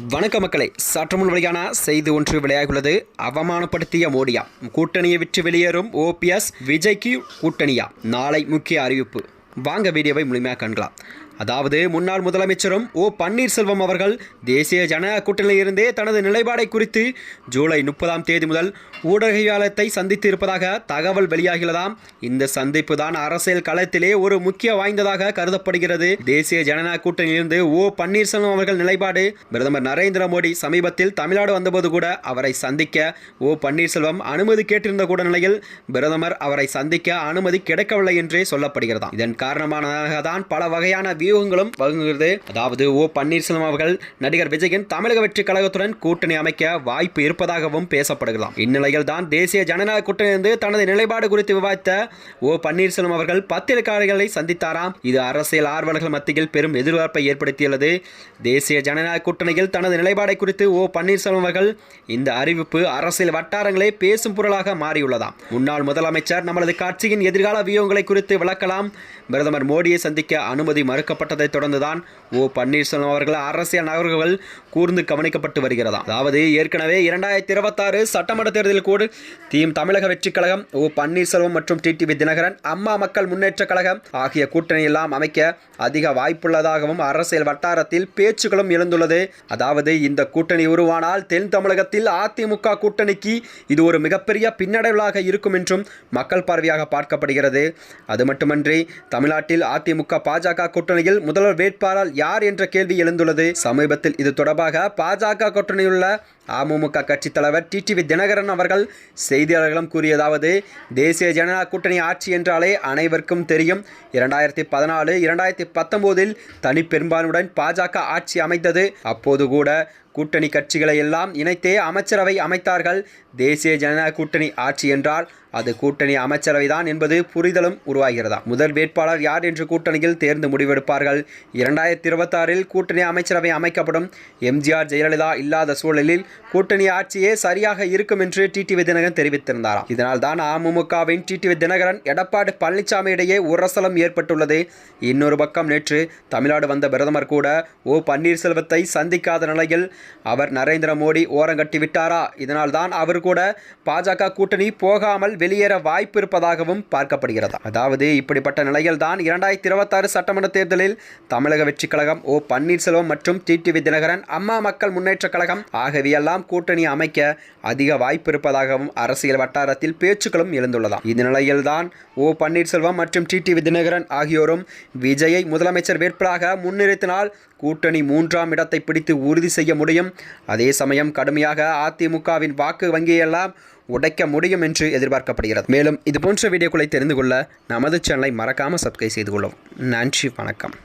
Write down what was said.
வணக்க மக்களை சற்றுமுன் வழியான செய்தி ஒன்று வெளியாகியுள்ளது. அவமானப்படுத்திய மோடியா. கூட்டணியை விற்று வெளியேறும் ஓபிஎஸ் விஜய்க்கு கூட்டணியா? நாளை முக்கிய அறிவிப்பு. வாங்க வீடியோவை முழுமையாக காண்கலாம். அதாவது முன்னாள் முதலமைச்சரும் ஓ பன்னீர்செல்வம் அவர்கள் தேசிய ஜனநாயக கூட்டணியிலிருந்தே தனது நிலைப்பாடை குறித்து ஜூலை முப்பதாம் தேதி முதல் ஊடகவியாளத்தை சந்தித்து இருப்பதாக தகவல் வெளியாகியுள்ளதாம். இந்த சந்திப்பு தான் அரசியல் களத்திலே ஒரு முக்கிய வாய்ந்ததாக கருதப்படுகிறது. தேசிய ஜனநாயக கூட்டணியிலிருந்து ஓ பன்னீர்செல்வம் அவர்கள் நிலைப்பாடு பிரதமர் நரேந்திர மோடி சமீபத்தில் தமிழ்நாடு வந்தபோது கூட அவரை சந்திக்க ஓ பன்னீர்செல்வம் அனுமதி கேட்டிருந்த கூட நிலையில் பிரதமர் அவரை சந்திக்க அனுமதி கிடைக்கவில்லை என்றே சொல்லப்படுகிறதாம். இதன் காரணமாக தான் பல வகையான வியூகங்களும் வகுங்கிறது அதாவது ஓ பன்னீர்செல்வம் அவர்கள் நடிகர் விஜயின் தமிழக வெற்றி கழகத்துடன் கூட்டணி அமைக்க வாய்ப்பு இருப்பதாகவும் பேசப்படுகிறதாம் இந்நிலையில் தான் தேசிய ஜனநாயக கூட்டணியிலிருந்து தனது நிலைப்பாடு குறித்து விவாதித்த ஓ பன்னீர்செல்வம் அவர்கள் பத்திரிகையாளர்களை சந்தித்தாராம். இது அரசியல் ஆர்வலர்கள் மத்தியில் பெரும் எதிர்பார்ப்பை ஏற்படுத்தியுள்ளது. தேசிய ஜனநாயக கூட்டணியில் தனது நிலைப்பாடை குறித்து ஓ பன்னீர்செல்வம் அவர்கள் இந்த அறிவிப்பு அரசியல் வட்டாரங்களே பேசும் பொருளாக மாறியுள்ளதாம். முன்னாள் முதலமைச்சர் நமது கட்சியின் எதிர்கால வியூகங்களை குறித்து விளக்கலாம். பிரதமர் மோடியை சந்திக்க அனுமதி மறுக்கப்பட்டதை தொடர்ந்துதான் ஓ பன்னீர்செல்வம் அவர்கள் அரசியல் நகர்வுகள் கூர்ந்து கவனிக்கப்பட்டு வருகிறதா? அதாவது ஏற்கனவே இரண்டாயிரத்தி இருபத்தாறு சட்டமன்ற தேர்தலில் கூட தீம் தமிழக வெற்றிக் கழகம் ஓ பன்னீர்செல்வம் மற்றும் டிடிவி தினகரன் அம்மா மக்கள் முன்னேற்ற கழகம் ஆகிய கூட்டணி எல்லாம் அமைக்க அதிக வாய்ப்புள்ளதாகவும் அரசியல் வட்டாரத்தில் பேச்சுகளும் எழுந்துள்ளது. அதாவது இந்த கூட்டணி உருவானால் தென் தமிழகத்தில் அதிமுக கூட்டணிக்கு இது ஒரு மிகப்பெரிய பின்னடைவலாக இருக்கும் என்றும் மக்கள் பார்வையாக பார்க்கப்படுகிறது. அது மட்டுமன்றி தமிழ்நாட்டில் அதிமுக பாஜக கூட்டணி கூட்டணியில் முதல்வர் வேட்பாளர் யார் என்ற கேள்வி எழுந்துள்ளது. சமீபத்தில் இது தொடர்பாக பாஜக கூட்டணியுள்ள அமமுக கட்சித் தலைவர் டிடிவி தினகரன் அவர்கள் செய்தியாளர்களும் கூறியதாவது தேசிய ஜனநாயக கூட்டணி ஆட்சி என்றாலே அனைவருக்கும் தெரியும். இரண்டாயிரத்தி பதினாலு இரண்டாயிரத்தி பத்தொம்போதில் தனி பெரும்பான்மையுடன் பாஜக ஆட்சி அமைத்தது. அப்போது கூட கூட்டணி கட்சிகளை எல்லாம் இணைத்தே அமைச்சரவை அமைத்தார்கள். தேசிய ஜனநாயக கூட்டணி ஆட்சி என்றால் அது கூட்டணி அமைச்சரவை தான் என்பது புரிதலும் உருவாகிறதா? முதல் வேட்பாளர் யார் என்று கூட்டணியில் தேர்ந்து முடிவெடுப்பார்கள். இரண்டாயிரத்தி இருபத்தாறில் கூட்டணி அமைச்சரவை அமைக்கப்படும் எம்ஜிஆர் ஜெயலலிதா இல்லாத சூழலில் கூட்டணி ஆட்சியே சரியாக இருக்கும் என்று டிடிவி தினகரன் தெரிவித்திருந்தாராம். இதனால் தான் அமமுகவின் டிடிவி தினகரன் எடப்பாடி பழனிசாமி இடையே உரசலம் ஏற்பட்டுள்ளது. இன்னொரு பக்கம் நேற்று தமிழ்நாடு வந்த பிரதமர் கூட ஓ பன்னீர்செல்வத்தை சந்திக்காத நிலையில் அவர் நரேந்திர மோடி ஓரங்கட்டி விட்டாரா? இதனால் தான் அவர் கூட பாஜக கூட்டணி போகாமல் வெளியேற வாய்ப்பு இருப்பதாகவும் பார்க்கப்படுகிறது. அதாவது இப்படிப்பட்ட நிலையில் தான் இரண்டாயிரத்தி இருபத்தாறு சட்டமன்ற தேர்தலில் தமிழக வெற்றிக் கழகம் ஓ பன்னீர்செல்வம் மற்றும் டிடிவி தினகரன் அம்மா மக்கள் முன்னேற்ற கழகம் எல்லாம் கூட்டணி அமைக்க அதிக வாய்ப்பு இருப்பதாகவும் அரசியல் வட்டாரத்தில் பேச்சுக்களும் எழுந்துள்ளதாம். இந்த நிலையில்தான் ஓ பன்னீர்செல்வம் மற்றும் டிடிவி தினகரன் ஆகியோரும் விஜயை முதலமைச்சர் வேட்பாளராக முன்னிறுத்தினால் கூட்டணி மூன்றாம் இடத்தை பிடித்து உறுதி செய்ய முடியும். அதே சமயம் கடுமையாக அதிமுகவின் வாக்கு வங்கியெல்லாம் உடைக்க முடியும் என்று எதிர்பார்க்கப்படுகிறது. மேலும் இதுபோன்ற வீடியோக்களை தெரிந்து கொள்ள நமது சேனலை மறக்காமல் சப்ஸ்கிரைப் செய்து கொள்ளும் நன்றி வணக்கம்.